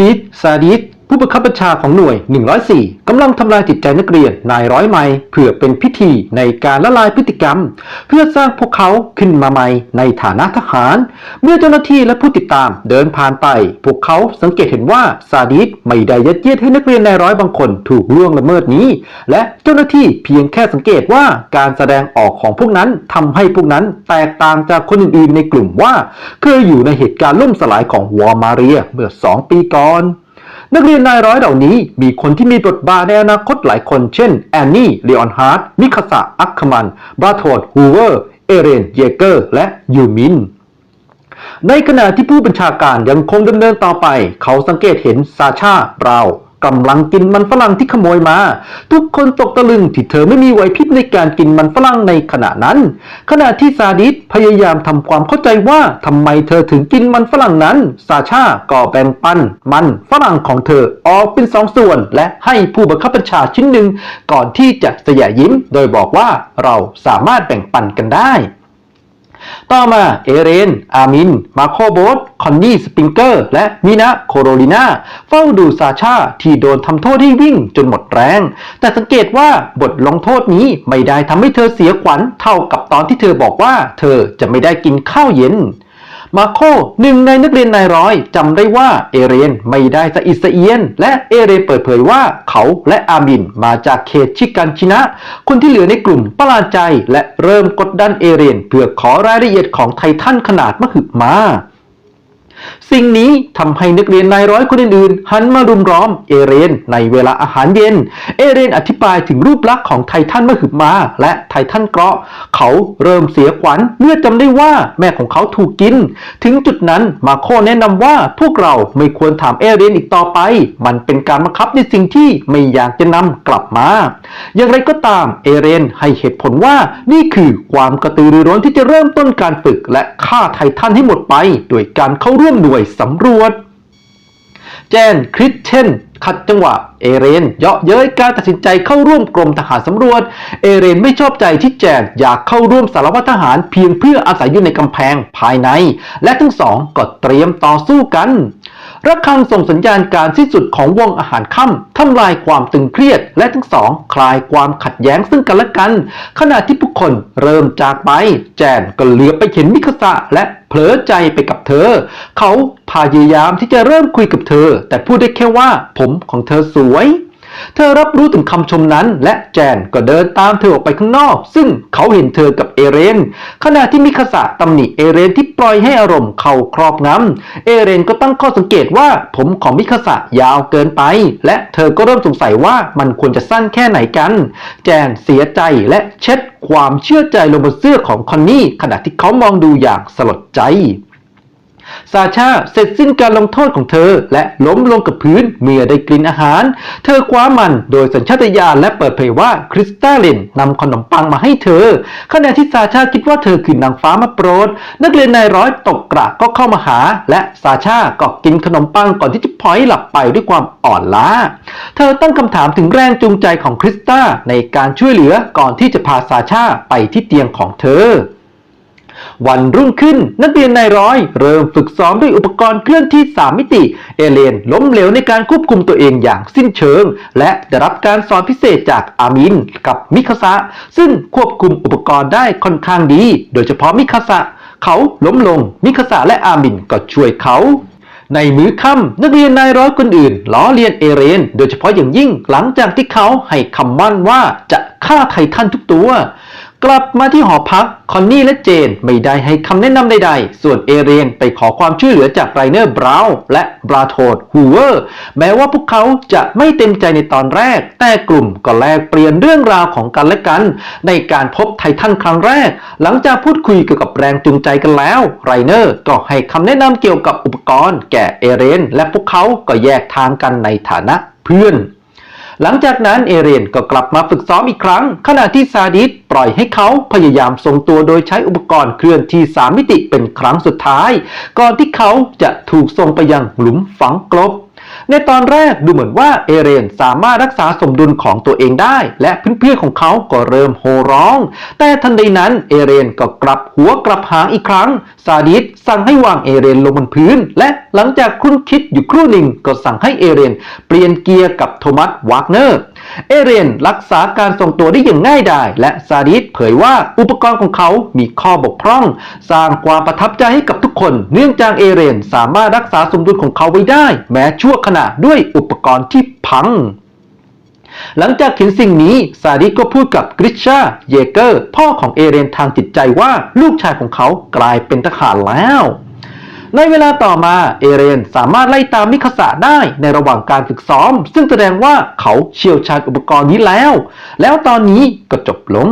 คีตซาดิส ผู้บังคับบัญชาของหน่วย 104 กำลังทำลายจิตใจนักเรียนนายร้อยไม้เพื่อเป็นพิธีในการละลายพฤติกรรม เพื่อสร้างพวกเขาขึ้นมาใหม่ในฐานะทหาร เมื่อเจ้าหน้าที่และผู้ติดตามเดินผ่านไป พวกเขาสังเกตเห็นว่าซาดิสไม่ได้ยัดเยียดให้นักเรียนนายร้อยบางคนถูกล่วงละเมิดนี้ และเจ้าหน้าที่เพียงแค่สังเกตว่าการแสดงออกของพวกนั้นทำให้พวกนั้นแตกต่างจากคนอื่นๆในกลุ่มว่าเคยอยู่ในเหตุการณ์ล่มสลายของวอร์มาเรียเมื่อ 2 ปีก่อน นักเรียนนายร้อยเหล่านี้มีคนที่มีบทบาทในอนาคตหลายคน เช่น แอนนี่เลออนฮาร์ดมิคาสะอัคคมันบราโทดฮูเวอร์ เอเรน เยเกอร์ และยูมิน ในขณะที่ผู้บัญชาการยังคงดำเนินต่อไป เขาสังเกตเห็นซาชาบราวน์ กำลังกินมันฝรั่งที่ขโมยมา ทุกคนตกตะลึงที่เธอไม่มีไหวพริบในการกินมันฝรั่งในขณะนั้น ขณะที่ซาดิสพยายามทำความเข้าใจว่าทำไมเธอถึงกินมันฝรั่งนั้น ซาชาก็แบ่งปัน มันฝรั่งของเธอออกเป็นสองส่วน และให้ผู้บังคับบัญชาชิ้นหนึ่งก่อนที่จะเสยยิ้ม โดยบอกว่าเราสามารถแบ่งปันกันได้ ต่อมาเอเรน อามิน มาโคโบสคอนนี่สปริงเกอร์ และมินะโคโรลินาเฝ้าดูซาชาที่โดนทำโทษที่วิ่งจนหมดแรง แต่สังเกตว่าบทลงโทษนี้ไม่ได้ทำให้เธอเสียขวัญเท่ากับตอนที่เธอบอกว่า เธอจะไม่ได้กินข้าวเย็น มาโคหนึ่งในนักเรียนนายร้อยจำได้ว่าเอเรนไม่ได้สะอิดสะเอียน และเอเรนเปิดเผยว่าเขาและอาบินมาจากเขตชิกันชินะ คนที่เหลือในกลุ่มประหลาดใจและเริ่มกดดันเอเรนเพื่อขอรายละเอียดของไททันขนาดมหึมา สิ่งนี้ทำให้นักเรียนนายร้อยคนอื่นๆหันมารุมล้อมเอเรนในเวลาอาหารเย็น เอเรนอธิบายถึงรูปลักษณ์ของไททันมหึมาและไททันเกราะ เขาเริ่มเสียขวัญเมื่อจำได้ว่าแม่ของเขาถูกกิน ถึงจุดนั้นมาโคแนะนำว่าพวกเราไม่ควรถามเอเรนอีกต่อไป มันเป็นการบังคับในสิ่งที่ไม่อยากจะนำกลับมา อย่างไรก็ตามเอเรนให้เหตุผลว่านี่คือความกระตือรือร้นที่จะเริ่มต้นการฝึกและฆ่าไททันให้หมดไป โดยการเข้าร่วมมหน่วยสำรวจ แจนคริสเชนขัดจังหวะเอเรนเยาะเย้ยการตัดสินใจเข้าร่วมกรมทหารสำรวจ เอเรนไม่ชอบใจที่แจนอยากเข้าร่วมสารวัตรทหารเพียงเพื่ออาศัยอยู่ในกำแพงภายใน และทั้งสองก็เตรียมต่อสู้กัน ระฆังส่งสัญญาณการสิ้นสุดของวงอาหารค่ำทำลายความตึงเครียด และทั้งสอง คลายความขัดแย้งซึ่งกันและกัน ขณะที่ผู้คนเริ่มจากไป แจนก็เหลือไปเห็นมิคาสะและเผลอใจไปกับเธอ เขาพยายามที่จะเริ่มคุยกับเธอ แต่พูดได้แค่ว่าผมของเธอสวย เธอรับรู้ถึงคำชมนั้น และแจนก็เดินตามเธอออกไปข้างนอก ซึ่งเขาเห็นเธอกับเอเรน ขณะที่มิคาสะตำหนิเอเรนที่ปล่อยให้อารมณ์เขาครอบงำเอเรนก็ตั้งข้อสังเกตว่าผมของมิคาสะยาวเกินไป และเธอก็เริ่มสงสัยว่ามันควรจะสั้นแค่ไหนกัน แจนเสียใจและเช็ดความเชื่อใจลงบนเสื้อของคอนนี่ขณะที่เขามองดูอย่างสลดใจ ซาชาเสร็จสิ้นการลงโทษของเธอ และล้มลงกับพื้นเมื่อได้กลิ่นอาหาร เธอคว้ามันโดยสัญชาตญาณและเปิดเผยว่าคริสตัลเลนนำขนมปังมาให้เธอ ขณะที่ซาชาคิดว่าเธอคือนางฟ้ามาโปรด นักเรียนนายร้อยตกกระก็เข้ามาหา และซาชาก็กินขนมปังก่อนที่จะพลอยหลับไปด้วยความอ่อนล้า เธอตั้งคำถามถึงแรงจูงใจของคริสตาในการช่วยเหลือก่อนที่จะพาซาชาไปที่เตียงของเธอ วันรุ่งขึ้นนักเรียนนายร้อย เริ่มฝึกซ้อมด้วยอุปกรณ์เคลื่อนที่ 3 มิติ เอเลนล้มเหลวในการควบคุมตัวเองอย่างสิ้นเชิง และได้รับการสอนพิเศษจากอามินกับมิคาสะซึ่งควบคุมอุปกรณ์ได้ค่อนข้างดี โดยเฉพาะมิคาสะเขาล้มลง มิคาสะและอามินก็ช่วยเขาในมื้อค่ำนักเรียนนายร้อยคนอื่นล้อเลียนเอเรน โดยเฉพาะอย่างยิ่งหลังจากที่เขาให้คำมั่นว่าจะฆ่าไททันทุกตัว กลับมาที่หอพัก คอนนี่และเจนไม่ได้ให้คำแนะนำใดๆ ส่วนเอเรนไปขอความช่วยเหลือจากไรเนอร์บราวน์และบราโทดฮูเวอร์ แม้ว่าพวกเขาจะไม่เต็มใจในตอนแรก แต่กลุ่มก็แลกเปลี่ยนเรื่องราวของกันและกัน ในการพบไททันครั้งแรก หลังจากพูดคุยเกี่ยวกับแรงจูงใจกันแล้วไรเนอร์ก็ให้คำแนะนำเกี่ยวกับอุปกรณ์ แก่เอเรนและพวกเขาก็แยกทางกันในฐานะเพื่อน หลังจากนั้นเอเรนก็กลับมาฝึกซ้อมอีกครั้ง ขณะที่ซาดิสปล่อยให้เขาพยายามทรงตัวโดยใช้อุปกรณ์เคลื่อนที่สามมิติเป็นครั้งสุดท้าย ก่อนที่เขาจะถูกส่งไปยังหลุมฝังกลบ ในตอนแรกดูเหมือนว่าเอเรนสามารถรักษาสมดุลของตัวเองได้ และเพื่อนๆของเขาก็เริ่มโห่ร้อง แต่ทันใดนั้นเอเรนก็กลับหัวกลับหางอีกครั้ง ซาดิสสั่งให้วางเอเรนลงบนพื้น และหลังจากคุ้นคิดอยู่ครู่หนึ่งก็สั่งให้เอเรนเปลี่ยนเกียร์กับโทมัสวากเนอร์ เอเรนรักษาการทรงตัวได้อย่างง่ายดาย และซาดิสเผยว่าอุปกรณ์ของเขามีข้อบกพร่อง สร้างความประทับใจให้กับทุกคน เนื่องจากเอเรนสามารถรักษาสมดุลของเขาไว้ได้ แม้ชั่วขณะด้วยอุปกรณ์ที่พังหลังจากเห็นสิ่งนี้ ซาดิสก็พูดกับกริชชา เยเกอร์ พ่อของเอเรนทางจิตใจว่าลูกชายของเขากลายเป็นทหารแล้ว ในเวลาต่อมาเอเรนสามารถไล่ตามมิคาสะได้ในระหว่างการฝึกซ้อม ซึ่งแสดงว่าเขาเชี่ยวชาญอุปกรณ์นี้แล้ว แล้วตอนนี้ก็จบลง